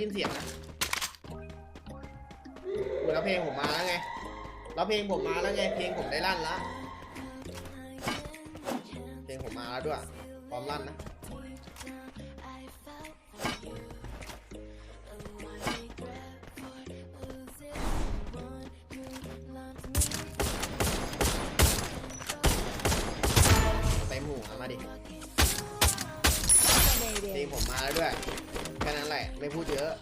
ยินเสียงนะอูแล้วเพลงผมมาแล้วไง แล้วเพลงผมมาแล้วไง เพลงผมได้ลั่นละ เพลงผมมาแล้วด้วย พร้อมลั่นนะเต็มหูเอามาดิ เพลงผมมาแล้วด้วยแค่นั้นแหละ ไม่พูดเยอะ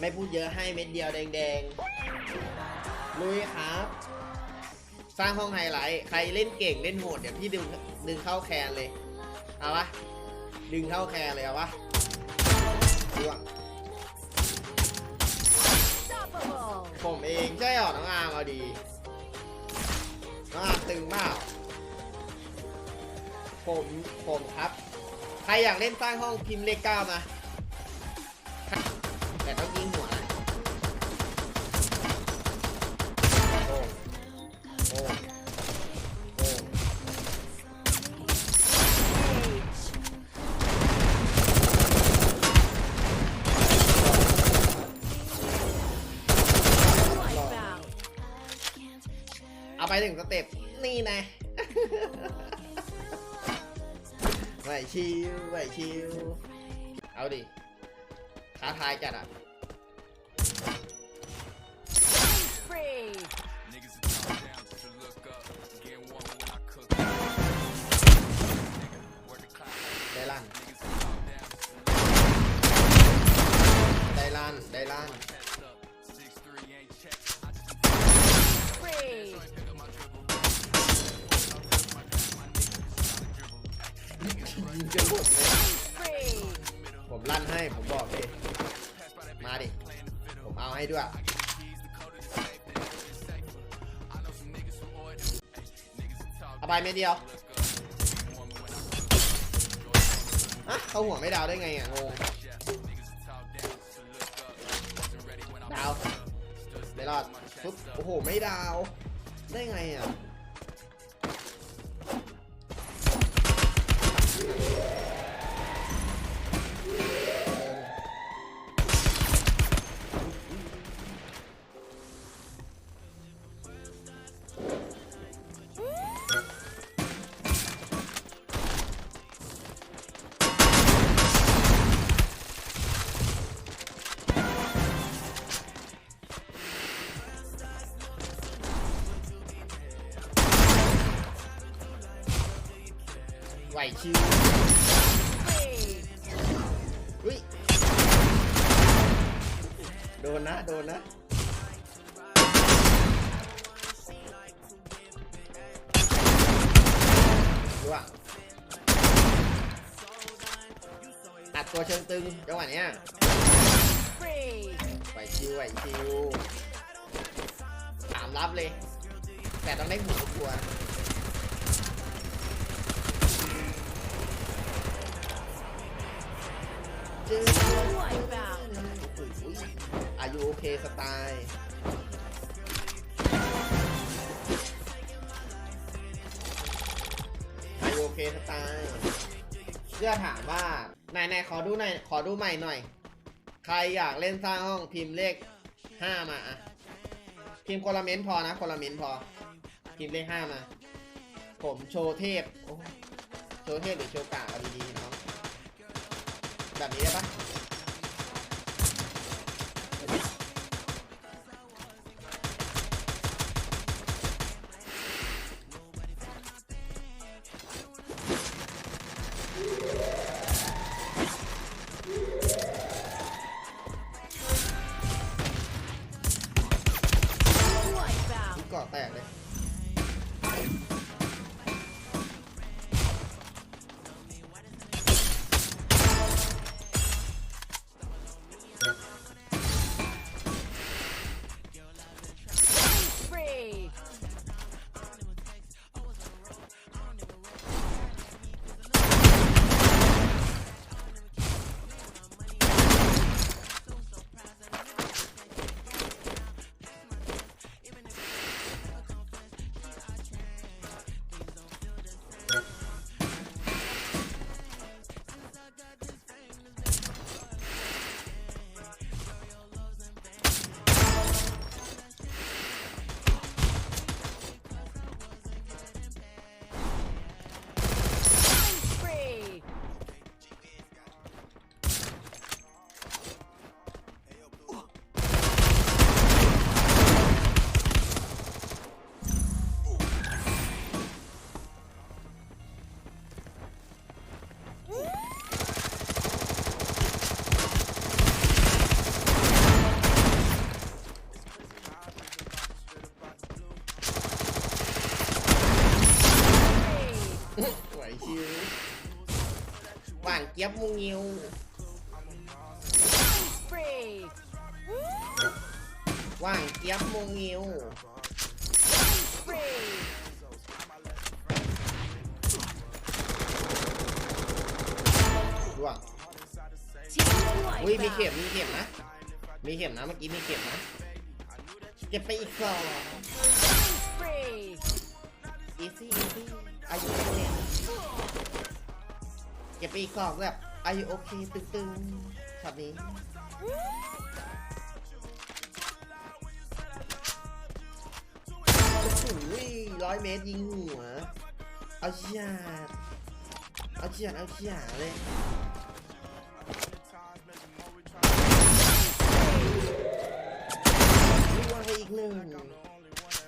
ไม่พูดเยอะให้เม็ดเดียวแดงๆลุยครับ สร้างห้องไฮไลท์ใครเล่นเก่งเล่นโหดเดี๋ยวพี่ดึงดึงเข้าแคนเลยเอาปะดึงเข้าแคนเลยเอาปะดูอะผมเองใช่เหรอน้องอาร์มเอาดีน้องอาร์มตึงมาก ผมผมครับ ใครอยากเล่นสร้างห้องพิมพ์เลขเก้ามา แต่ต้องยิงหัวนะโอ้โอ้โอ้เอาไปถึงสเต็ปนี่นะ ไหวชิวไหวชิว เอาดิท้าทายจัดอะได้ลั่นได้ลั่นได้ลั่น ยิงจนหมดเลยผมลั่นให้ผมบอกเลยมาดิ ผมเอาให้ด้วย เอาไปเม็ดเดียวอะเขาหัวไม่ดาวได้ไงอะงงดาวไม่รอดปุ๊บโอ้โห ไม่ดาว ได้ไงอะ ไหวชิวอุ้ยโดนนะ โดนนะดูอะอัดตัวเชิงตึงจังหวะเนี้ยไหวชิวไหวชิวถามรับเลย แต่ต้องได้หูทุกตัว จึงอายุโอเคสไตล์อายุโอเคสไตล์เพื่อถามว่าไหนไหนๆขอดูหน่อยขอดูใหม่หน่อย ใครอยากเล่นสร้างห้องพิมพ์เลขห้ามาอะพิมพ์คนละเม้นต์พอนะคนละเม้นต์พอ พิมพ์เลขห้ามา ผมโชว์เทพโโชว์เทพหรือโชว์กาเอาดีๆเนาะ แบบนี้ได้ปะเกาะแตกเลย หวานเจี๊ยบมุงงิวหว่างเจี๊ยบมุงงิวร่วงอุ้ยมีเข็มมีเข็มนะ มีเข็มนะเมื่อกี้มีเข็มนะเก็บไปอีกสองอีซี่อีซี่อายุโอเคเก็บไปอีกสองแบบอายุโอเคตึงๆช็อตนี้โอ้โหร้อยเมตรยิงหัว เอาเฉียดเอาเฉียดเอาเฉียดเลยนี่ว่าไปอีกหนึ่ง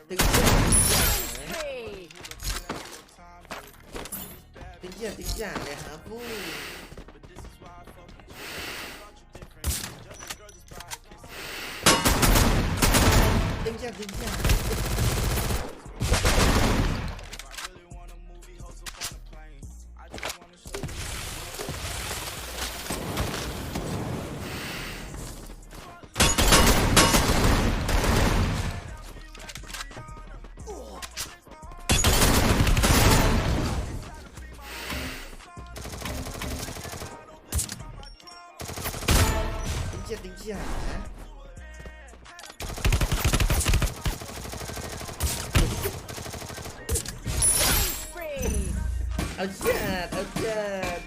ตึง ตึงเฉียดตึงเฉียดเลยครับฟูตึงเฉียดตึงเฉีย เอาเชือดเอาเชือด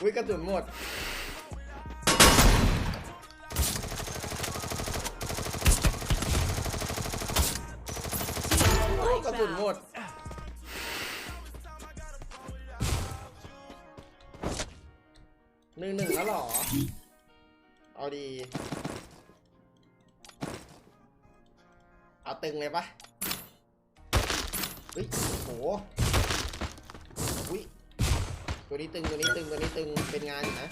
วุ้ยกระสุนหมด โอ้กระสุนหมด หนึ่งหนึ่งแล้วหรอ เอาดี เอาตึงเลยปะ ฮ้ยโหอุ้ยตัวนี้ตึงตัวนี้ตึงตัวนี้ตึงเป็นงานอยู่นะ